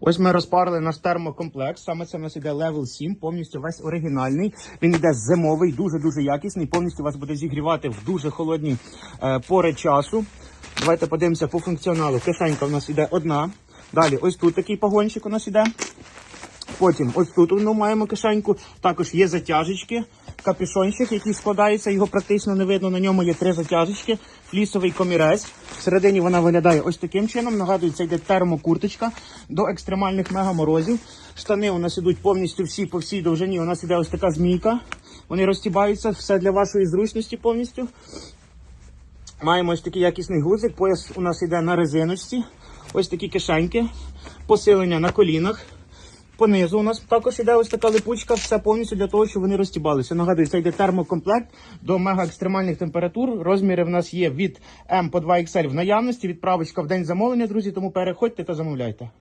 Ось ми розпарили наш термокомплекс. Саме це в нас іде Level 7, повністю весь оригінальний. Він йде зимовий, дуже-дуже якісний. Повністю вас буде зігрівати в дуже холодні е, пори часу. Давайте подивимося по функціоналу. Кишенька в нас іде одна. Далі, ось тут такий погончик у нас іде. Потім ось тут ми маємо кишеньку. Також є затяжечки, капюшончик, який складається, його практично не видно. На ньому є три затяжечки, флісовий комірець. Всередині вона виглядає ось таким чином. Нагадую, це йде термокурточка до екстремальних мегаморозів. Штани у нас ідуть повністю всі по всій довжині. У нас іде ось така змійка. Вони розтібаються, все для вашої зручності повністю. Маємо ось такий якісний гудзик. Пояс у нас іде на резиночці. Ось такі кишеньки, посилення на колінах. Понизу у нас також іде ось така липучка, все повністю для того, щоб вони розтібалися. Нагадую, це йде термокомплект до мега екстремальних температур. Розміри в нас є від М по 2XL в наявності, відправочка в день замовлення, друзі. Тому переходьте та замовляйте.